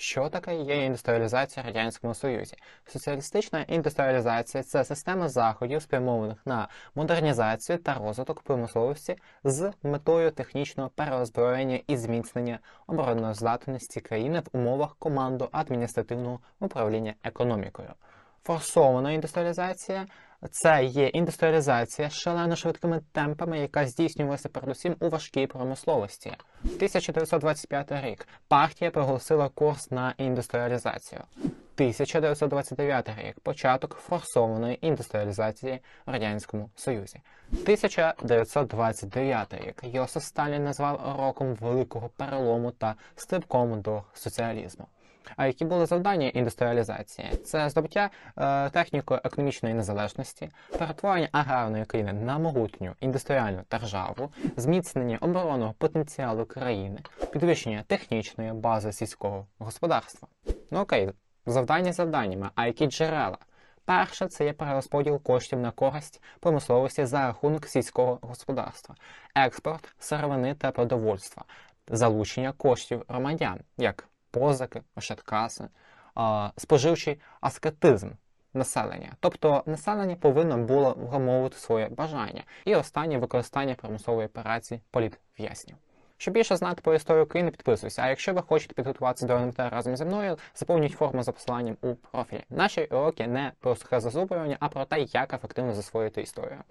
Що таке є індустріалізація в Радянському Союзі? Соціалістична індустріалізація це система заходів, спрямованих на модернізацію та розвиток промисловості з метою технічного переозброєння і зміцнення обороноздатності країни в умовах командо-адміністративного управління економікою. Форсована індустріалізація це є індустріалізація з шалено швидкими темпами, яка здійснювалася передусім у важкій промисловості. 1925 рік партія проголосила курс на індустріалізацію. 1929 рік початок форсованої індустріалізації в Радянському Союзі. 1929 рік Йосиф Сталін назвав роком великого перелому та стрибком до соціалізму. А які були завдання індустріалізації? Це здобуття е, техніко-економічної незалежності, перетворення аграрної країни на могутню індустріальну державу, зміцнення оборонного потенціалу країни, підвищення технічної бази сільського господарства. Ну окей, завдання завданнями, а які джерела? Перше, це є перерозподіл коштів на користь промисловості за рахунок сільського господарства, експорт сировини та продовольства, залучення коштів громадян, як позики, ощадкаси, споживчий аскетизм населення. Тобто населення повинно було вгамовувати своє бажання і останнє використання примусової операції політв'язнів. Щоб більше знати про історію України, підписуйся. А якщо ви хочете підготуватися до НМТ разом зі мною, заповніть форму за посиланням у профілі. Наші уроки не про сухе зазубрювання, а про те, як ефективно засвоїти історію.